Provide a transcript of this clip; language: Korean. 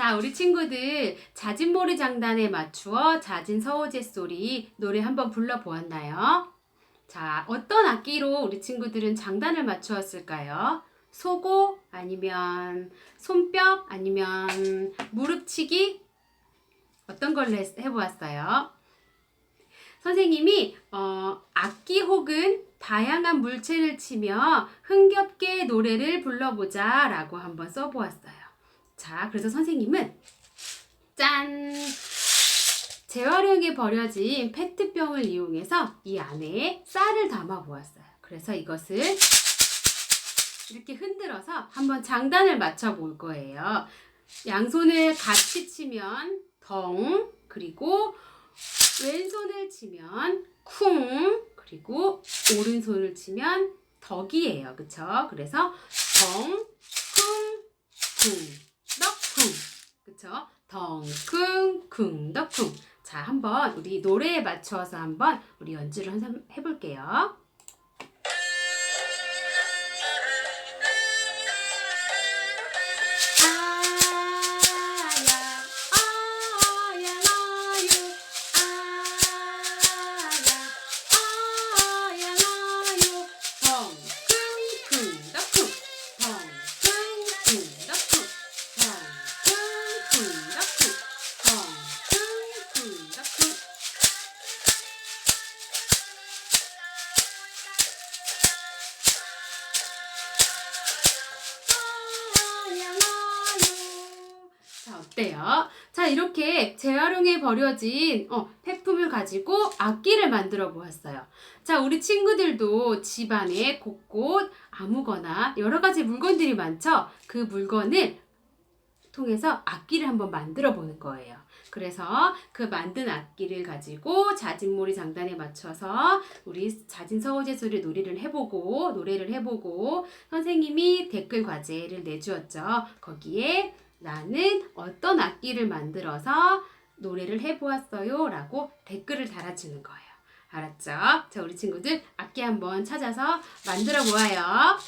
자, 우리 친구들 자진몰이 장단에 맞추어 자진 서호제 소리 노래 한번 불러보았나요? 자, 어떤 악기로 우리 친구들은 장단을 맞추었을까요? 소고 아니면 손뼉 아니면 무릎치기 어떤 했- 해보았어요? 선생님이 어, 악기 혹은 다양한 물체를 치며 흥겹게 노래를 불러보자 라고 한번 써보았어요. 자, 그래서 선생님은 짠! 재활용에 버려진 페트병을 이용해서 이 안에 쌀을 담아 보았어요. 그래서 이것을 이렇게 흔들어서 한번 장단을 맞춰 볼 거예요. 양손을 같이 치면 덩, 그리고 왼손을 치면 쿵, 그리고 오른손을 치면 덕이에요. 그쵸? 그래서 덩, 쿵, 쿵. 그쵸? 덩, 쿵, 쿵, 덕, 쿵. 자, 한번 우리 노래에 맞춰서 한번 우리 연주를 한번 해볼게요. 자, 어때요? 자, 이렇게 재활용에 버려진 어, 폐품을 가지고 악기를 만들어 보았어요. 자, 우리 친구들도 집안에 곳곳 아무거나 여러 가지 물건들이 많죠? 그 물건을 통해서 악기를 한번 만들어 보는 거예요. 그래서 그 만든 악기를 가지고 자진몰이 장단에 맞춰서 우리 자진 소리 놀이를 해보고 노래를 해보고 선생님이 댓글 과제를 내주었죠. 거기에 나는 어떤 악기를 만들어서 노래를 해보았어요 라고 댓글을 달아주는 거예요. 알았죠? 자, 우리 친구들 악기 한번 찾아서 만들어 보아요.